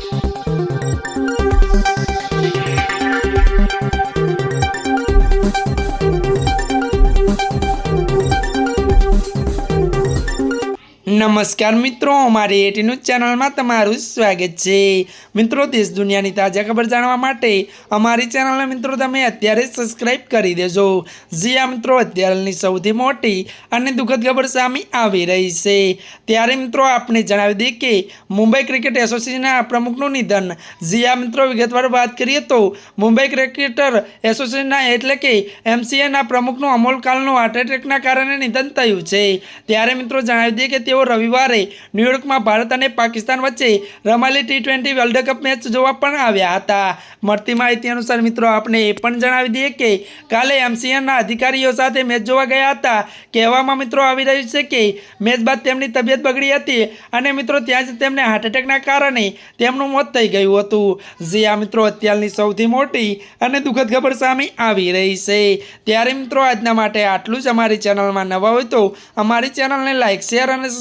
Thank you. નમસ્કાર મિત્રો, અમારી એટી ન્યૂઝ ચેનલમાં તમારું સ્વાગત છે. મિત્રો, દેશ દુનિયાની તાજા ખબર જાણવા માટે અમારી ચેનલને મિત્રો તમે અત્યારે સબસ્ક્રાઈબ કરી દેજો. આ મિત્રો, અત્યારની સૌથી મોટી અને દુઃખદ ખબર સામે આવી રહી છે. ત્યારે મિત્રો આપણે જણાવી દઈએ કે મુંબઈ ક્રિકેટ એસોસિએશનના પ્રમુખનું નિધન. આ મિત્રો, વિગતવાર વાત કરીએ તો મુંબઈ ક્રિકેટર એસોસિએશનના એટલે કે એમસીએના પ્રમુખનું અમોલકાલનું હાર્ટ એટેકના કારણે નિધન થયું છે. ત્યારે મિત્રો, જણાવી દઈએ કે તેઓ રવિવારે. ન્યૂયોર્કમાં ભારત અને પાકિસ્તાન વચ્ચે રમાયેલી T twenty world cup match જોવા પણ આવ્યા હતા. મળતી માહિતી અનુસાર મિત્રો આપણે એ પણ જણાવી દઈએ કે કાલે એમસીએનના અધિકારીઓ સાથે મેચ જોવા ગયા હતા. કહેવામાં મિત્રો આવી રહ્યું છે કે મેચ બાદ તેમની તબિયત બગડી હતી અને મિત્રો, ત્યાં જ તેમને હાર્ટ એટેકના કારણે તેમનું મોત થઈ ગયું હતું. જે આ મિત્રો, અત્યારની સૌથી મોટી અને દુઃખદ ખબર સામે આવી રહી છે. ત્યારે મિત્રો, આજના માટે આટલું જ. અમારી ચેનલમાં નવા હોય તો અમારી ચેનલને લાઇક શેર અને